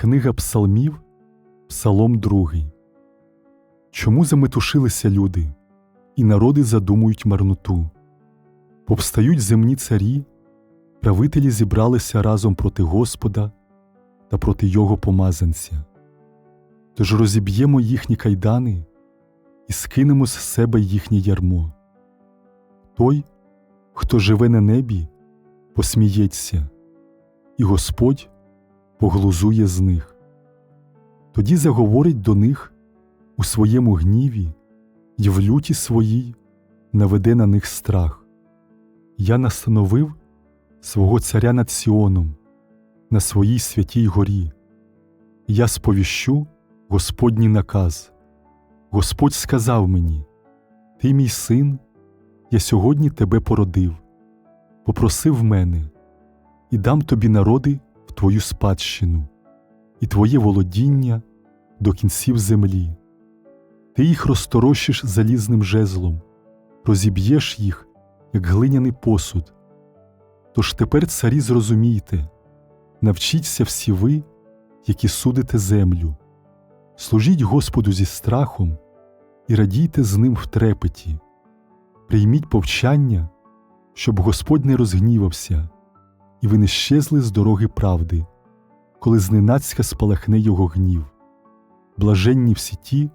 Книга Псалмів, Псалом 2. Чому заметушилися люди, і народи задумують марноту? Повстають земні царі, правителі зібралися разом проти Господа та проти Його помазанця. Тож розіб'ємо їхні кайдани і скинемо з себе їхнє ярмо. Той, хто живе на небі, посміється, і Господь поглузує з них. Тоді заговорить до них у своєму гніві й в люті своїй наведе на них страх. Я настановив свого царя над Сіоном, на своїй святій горі. Я сповіщу Господній наказ. Господь сказав мені: Ти мій син, я сьогодні тебе породив, попросив мене, і дам тобі народи твою спадщину, і твоє володіння до кінців землі. Ти їх розторощиш залізним жезлом, розіб'єш їх, як глиняний посуд. Тож тепер, царі, зрозумійте, навчіться всі ви, які судите землю, служіть Господу зі страхом і радійте з ним в трепеті, прийміть повчання, щоб Господь не розгнівався, і ви не щезли з дороги правди, коли зненацька спалахне його гнів. Блаженні всі ті,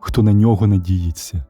хто на нього надіється.